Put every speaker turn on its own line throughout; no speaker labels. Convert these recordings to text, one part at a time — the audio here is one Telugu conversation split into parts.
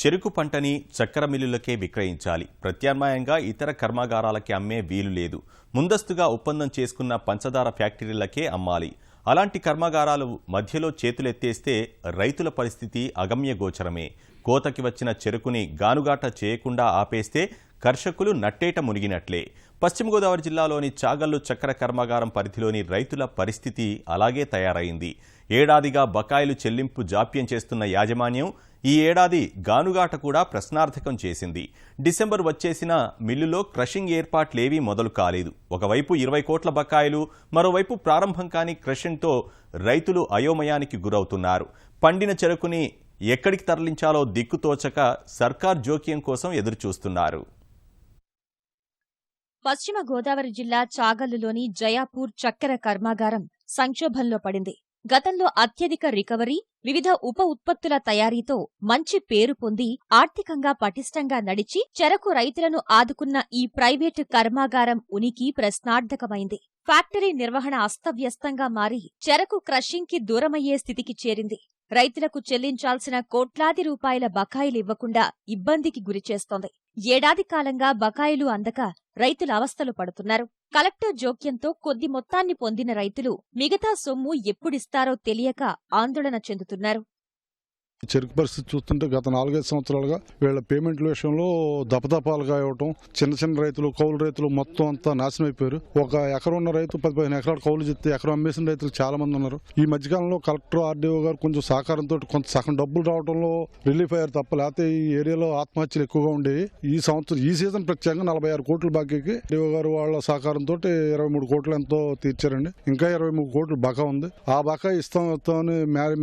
చెరుకు పంటని చక్కెర మిల్లులకే విక్రయించాలి. ప్రత్యామ్నాయంగా ఇతర కర్మాగారాలకి అమ్మే వీలు లేదు. ముందస్తుగా ఒప్పందం చేసుకున్న పంచదార ఫ్యాక్టరీలకే అమ్మాలి. అలాంటి కర్మాగారాలు మధ్యలో చేతులెత్తేస్తే రైతుల పరిస్థితి అగమ్యగోచరమే కోతకి వచ్చిన చెరుకుని గానుగాట చేయకుండా ఆపేస్తే కర్షకులు నట్టేట మునిగినట్లే. పశ్చిమ గోదావరి జిల్లాలోని చాగల్లు చక్కెర కర్మాగారం పరిధిలోని రైతుల పరిస్థితి అలాగే తయారైంది. ఏడాదిగా బకాయిలు చెల్లింపు జాప్యం చేస్తున్న యాజమాన్యం ఈ ఏడాది గానుగాట కూడా ప్రశ్నార్థకం చేసింది. డిసెంబర్ వచ్చేసిన మిల్లులో క్రషింగ్ ఏర్పాట్లేవీ మొదలు కాలేదు. ఒకవైపు ఇరవై కోట్ల బకాయిలు మరోవైపు ప్రారంభం కాని క్రషింగ్తో రైతులు అయోమయానికి గురవుతున్నారు. పండిన చెరుకుని ఎక్కడికి తరలించాలో దిక్కుతోచక సర్కార్ జోక్యం కోసం ఎదురుచూస్తున్నారు.
పశ్చిమ గోదావరి జిల్లా చాగల్లులోని జయాపూర్ చక్కెర కర్మాగారం సంక్షోభంలో పడింది. గతంలో అత్యధిక రికవరీ వివిధ ఉప ఉత్పత్తుల తయారీతో మంచి పేరు పొంది ఆర్థికంగా పటిష్టంగా నడిచి చెరకు రైతులను ఆదుకున్న ఈ ప్రైవేటు కర్మాగారం ఉనికి ప్రశ్నార్థకమైంది. ఫ్యాక్టరీ నిర్వహణ అస్తవ్యస్తంగా మారి చెరకు క్రషింగ్కి దూరమయ్యే స్థితికి చేరింది. రైతులకు చెల్లించాల్సిన కోట్లాది రూపాయల బకాయిలివ్వకుండా ఇబ్బందికి గురిచేస్తోంది. ఏడాది కాలంగా బకాయిలు అందక రైతులు అవస్థలు పడుతున్నారు. కలెక్టర్ జోక్యంతో కొద్ది మొత్తాన్ని పొందిన రైతులు మిగతా సొమ్ము ఎప్పుడిస్తారో తెలియక ఆందోళన చెందుతున్నారు.
చెరుకు పరిస్థితి చూస్తుంటే గత నాలుగైదు సంవత్సరాలుగా వీళ్ళ పేమెంట్ల విషయంలో దపదపాలుగా ఇవ్వటం చిన్న చిన్న రైతులు కౌలు రైతులు మొత్తం అంతా నాశనం అయిపోయారు. ఒక ఎకరం ఉన్న రైతు పది పదిహేను ఎకరాలు కౌలు చెప్తే ఎకరం అమ్మేసిన రైతులు చాలా మంది ఉన్నారు. ఈ మధ్యకాలంలో కలెక్టర్ ఆర్డీఓ గారు కొంచెం సహకారంతో కొంత సగం డబ్బులు రావడంలో రిలీఫ్ అయ్యారు తప్ప లేకపోతే ఈ ఏరియాలో ఆత్మహత్యలు ఎక్కువగా ఉండేవి. ఈ సంవత్సరం ఈ సీజన్ ప్రత్యేకంగా నలభై ఆరు కోట్ల బాకీకి ఆర్డీఓ గారు వాళ్ళ సహకారంతో ఇరవై మూడు కోట్లు ఎంతో తీర్చారండి. ఇంకా ఇరవై మూడు కోట్లు బకా ఉంది. ఆ బకా ఇస్తాం ఇస్తాం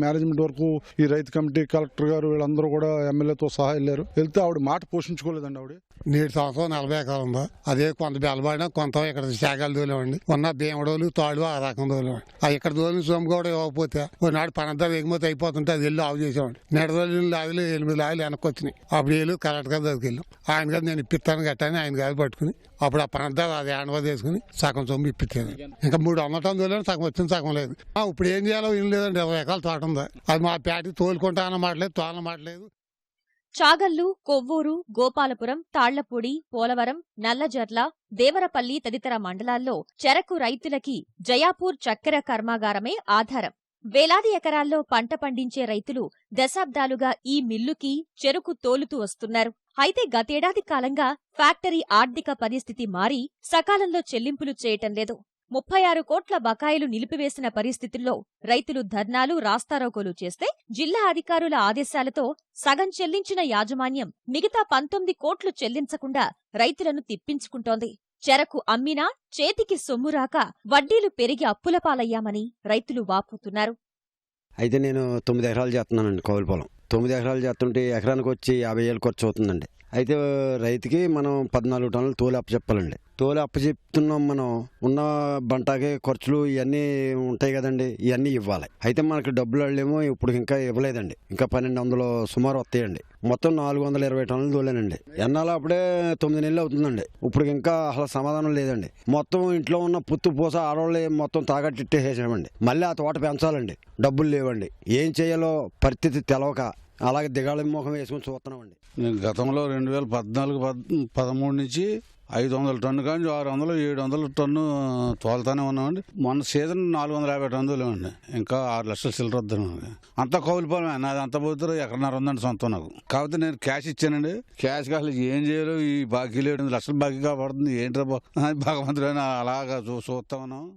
మేనేజ్మెంట్ వరకు ఈ రైతు కమిటీ కలెక్టర్ గారు వీళ్ళందరూ కూడా ఎమ్మెల్యేతో సహా వెళ్ళారు. వెళ్తే ఆవిడ మాట పోషించుకోలేదండి ఆవిడ.
నీటి సంవత్సరం నలభై ఎకరాలు ఉందా. అదే కొంత బెల్లబాడినా కొంత ఇక్కడ శాఖలు దోలేవండి ఉన్న భీమడోలు తాడు ఆ రకం దోలేవండి ఆ ఇక్కడ దోలిన సొమ్ము కూడా ఇవ్వకపోతే నాడు పనంతా ఎగుమతి అయిపోతుంటే అది వెళ్ళి ఆవు చేసేవాడి నెడదోలిన లాగులు ఎనిమిది లాగులు వెనక్కి వచ్చినాయి. అప్పుడు వెళ్ళి కరెక్ట్ గారి దగ్గరికి వెళ్ళాం. ఆయన గారు నేను ఇప్పిస్తాను గట్టాని ఆయన గారు పట్టుకుని అప్పుడు ఆ పనంతా అది హ్యాండ్ చేసుకుని సగం సొమ్ము ఇప్పించాను ఇంకా మూడు వందటం తోలేను సగం వచ్చింది సగం లేదు. ఇప్పుడు ఏం చేయాలో ఏం లేదండి. ఇరవై ఎకరాల తోట ఉంది. అది మా పేటకి తోలుకుంటా అన్నమాట లేదు తోలన మాటలేదు.
చాగల్లు కొవ్వూరు గోపాలపురం తాళ్ళపూడి పోలవరం నల్లజర్ల దేవరపల్లి తదితర మండలాల్లో చెరకు రైతులకి జయాపూర్ చక్కెర కర్మాగారమే ఆధారం. వేలాది ఎకరాల్లో పంట పండించే రైతులు దశాబ్దాలుగా ఈ మిల్లుకి చెరుకు తోలుతూ వస్తున్నారు. అయితే గతేడాది కాలంగా ఫ్యాక్టరీ ఆర్థిక పరిస్థితి మారి సకాలంలో చెల్లింపులు చేయటం లేదు. ముప్పై ఆరు కోట్ల బకాయిలు నిలిపివేసిన పరిస్థితుల్లో రైతులు ధర్నాలు రాస్తారోకోలు చేస్తే జిల్లా అధికారుల ఆదేశాలతో సగం చెల్లించిన యాజమాన్యం మిగతా పంతొమ్మిది కోట్లు చెల్లించకుండా రైతులను తిప్పించుకుంటోంది. చెరకు అమ్మినా చేతికి సొమ్ము రాక వడ్డీలు పెరిగి అప్పుల పాలయ్యామని రైతులు వాపోతున్నారు.
అయితే నేను తొమ్మిది ఎకరాలు చేస్తున్నానండి కౌలు పొలం. తొమ్మిది ఎకరాలు చేస్తుంటే ఎకరానికి వచ్చి యాభై వేలు ఖర్చు అవుతుందండి. అయితే రైతుకి మనం పద్నాలుగు టన్నులు తోలు అప్పచెప్పాలండి. తోలు అప్పచెప్తున్నాం మనం. ఉన్న బంటాకి ఖర్చులు ఇవన్నీ ఉంటాయి కదండి ఇవన్నీ ఇవ్వాలి. అయితే మనకి డబ్బులు వాళ్ళేమో ఇప్పుడు ఇంకా ఇవ్వలేదండి. ఇంకా పన్నెండు వందలు సుమారు వస్తాయండి. మొత్తం నాలుగు వందల ఇరవై టన్నులు తోలేనండి. ఎన్నాళ్ళు అప్పుడే తొమ్మిది నెలలు అవుతుందండి. ఇప్పుడు ఇంకా అసలు సమాధానం లేదండి. మొత్తం ఇంట్లో ఉన్న పుత్తు పూస ఆడవాళ్ళు మొత్తం తాగట్టిట్టేసేసామండి. మళ్ళీ ఆ తోట పెంచాలండి. డబ్బులు లేవండి. ఏం చేయాలో పరిస్థితి తెలవక అలాగే దిగాళ ముఖం వేసుకొని చూస్తున్నామండి.
నేను గతంలో రెండు వేల పద్నాలుగు పద్ పదమూడు నుంచి ఐదు వందల టన్ను కానీ ఆరు వందలు ఏడు వందల టన్ను తోలుతానే ఉన్నామండి. మొన్న సీజన్ నాలుగు వందల యాభై టన్నులు అండి ఇంకా ఆరు లక్షల సిల్లర్ వద్దాను అంతా కౌలిపోలే నాది అంత పోతారు ఎక్కడన్నర ఉందండి సొంతం నాకు. కాకపోతే నేను క్యాష్ ఇచ్చానండి. క్యాష్ అసలు ఏం చేయరు ఈ బాకీలు ఏడు లక్షలు బాకీ కాబడుతుంది ఏంటో భగవంతుడైనా అలాగా చూ చూస్తా ఉన్నాం.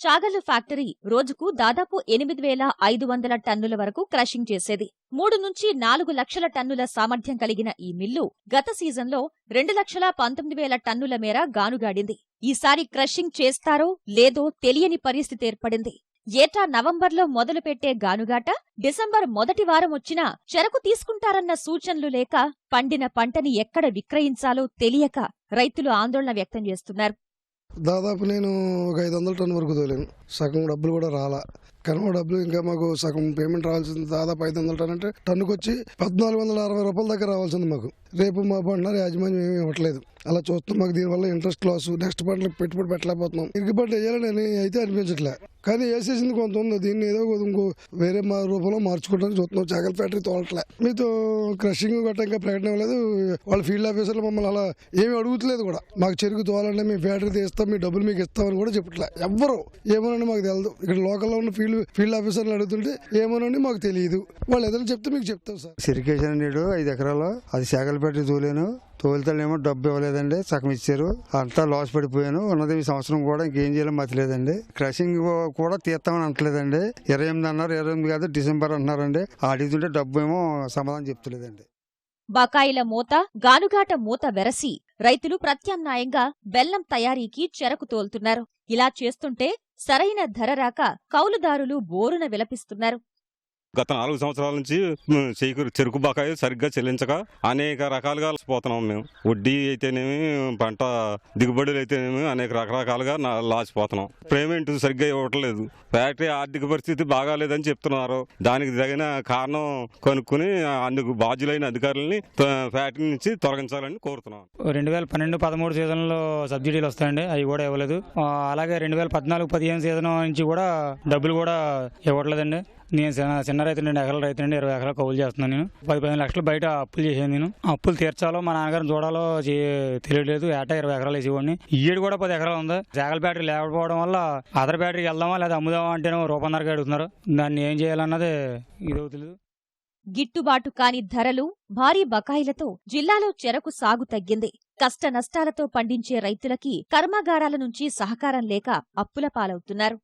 చాగల్లు ఫ్యాక్టరీ రోజుకు దాదాపు ఎనిమిది వేల ఐదు వందల టన్నుల వరకు క్రషింగ్ చేసేది. మూడు నుంచి నాలుగు లక్షల టన్నుల సామర్థ్యం కలిగిన ఈ మిల్లు గత సీజన్లో రెండు లక్షల పంతొమ్మిది వేల టన్నుల మేర గానుగాడింది. ఈసారి క్రషింగ్ చేస్తారో లేదో తెలియని పరిస్థితి ఏర్పడింది. ఏటా నవంబర్లో మొదలుపెట్టే గానుగాట డిసెంబర్ మొదటి వారం వచ్చినా చెరకు తీసుకుంటారన్న సూచనలు లేక పండిన పంటని ఎక్కడ విక్రయించాలో తెలియక రైతులు ఆందోళన వ్యక్తం చేస్తున్నారు.
దాదాపు నేను ఒక ఐదు వందల టన్ను వరకు తోలాను. సగం డబ్బులు కూడా రాలా. కనుమ డబ్బులు ఇంకా మాకు సగం పేమెంట్ రావాల్సింది దాదాపు ఐదు వందల టన్ అంటే టన్నుకు వచ్చి పద్నాలుగు వందల అరవై రూపాయల దగ్గర రావాల్సింది మాకు. రేపు మా అంటున్నారు యాజమాన్యం ఏమీ ఇవ్వట్లేదు. అలా చూస్తున్నాం. మాకు దీనివల్ల ఇంట్రెస్ట్ లాస్ నెక్స్ట్ పంటలకు పెట్టుబడి పెట్టలేకపోతున్నాం. ఇరుగుబడి వేయాలని అయితే అనిపించట్లే. కానీ వేసేసింది కొంత ఉంది. దీన్ని ఏదో ఇంకో వేరే మా రూపంలో మార్చుకోవడానికి చూస్తున్నాం. చాకల ఫ్యాక్టరీ తోలట్లే. మీతో క్రషింగ్ గట్ట ఇంకా ప్రకటన లేదు. వాళ్ళ ఫీల్డ్ ఆఫీసర్లు మమ్మల్ని అలా ఏమి అడుగుతలేదు కూడా. మాకు చెరుకు తోలంటే మేము ఫ్యాక్టరీ తీస్తాం మీ డబ్బులు మీకు ఇస్తామని కూడా చెప్పట్లే. ఎవ్వరు. ఏమోనండి మాకు తెలియదు ఇక్కడ లోకల్లో ఉన్న ఫీల్డ్ ఫీల్డ్ ఆఫీసర్లు అడుగుతుంటే ఏమోనండి మాకు తెలియదు. వాళ్ళు ఏదైనా చెప్తే మీకు చెప్తాం సార్.
సిరికేషన్ నేడు ఐదు ఎకరాలు అది శాఖలపేట తోలేను. తోలితేనేమో డబ్బు ఇవ్వలేదండి సగం ఇచ్చారు. అంతా లాస్ పడిపోయాను. ఉన్నది ఈ సంవత్సరం కూడా ఇంకేం చేయాలో మతలేదండి క్రషింగ్ కూడా తీస్తామని అంటలేదండి ఇరవై ఎనిమిది అన్నారు ఇరవై ఎనిమిది కాదు డిసెంబర్ అంటున్నారండి. అడుగుతుంటే డబ్బు ఏమో సమాధానం చెప్తలేదండి.
బకాయిల మూత గానుగాట మూత వెరసి రైతులు ప్రత్యామ్నాయంగా బెల్లం తయారీకి చెరకు తోలుతున్నారు. ఇలా చేస్తుంటే సరైన ధర రాక కౌలుదారులు బోరున విలపిస్తున్నారు.
గత నాలుగు సంవత్సరాల నుంచి చేకూరు చెరుకు బకాయి సరిగ్గా చెల్లించక అనేక రకాలుగా పోతున్నాం మేము. వడ్డీ అయితేనేమి పంట దిగుబడులు అయితేనేమి అనేక రకరకాలుగా లాసిపోతున్నాం. పేమెంట్ సరిగ్గా ఇవ్వట్లేదు. ఫ్యాక్టరీ ఆర్థిక పరిస్థితి బాగాలేదని చెప్తున్నారు. దానికి తగిన కారణం కనుక్కుని అందుకు బాధ్యులైన అధికారులని ఫ్యాక్టరీ నుంచి తొలగించాలని కోరుతున్నాం
రెండు వేల పన్నెండు పదమూడు సీజన్లో సబ్సిడీలు వస్తాయండి అవి కూడా ఇవ్వలేదు. అలాగే రెండు వేల పద్నాలుగు పదిహేను సీజన్ నుంచి కూడా డబ్బులు కూడా ఇవ్వట్లేదండి. నేను చిన్న చిన్న రైతు రెండు ఎకరాల రైతు నుండి ఇరవై ఎకరాలు కౌలు చేస్తున్నాను నేను. పది పదిహేను లక్షలు బయట అప్పులు చేసాను నేను. అప్పులు తీర్చాలో మా నాన్నగారిని చూడాలో తెలియలేదు. ఏటా ఇరవై ఎకరాలు వేసేవాడిని. ఈడు కూడా పది ఎకరాలు ఉంది. జాగల బ్యాటరీ లేకపోవడం వల్ల అదర్ బ్యాటరీకి వెళ్దామా లేదా అమ్ముదామా అంటేనే రూపాన్నరకి అడుగుతున్నారు. దాన్ని ఏం చేయాలన్నది ఇది అవుతుంది
గిట్టుబాటు కాని ధరలు భారీ బకాయిలతో జిల్లాలో చెరకు సాగు తగ్గింది. కష్ట నష్టాలతో పండించే రైతులకి కర్మాగారాల నుంచి సహకారం లేక అప్పుల పాలవుతున్నారు.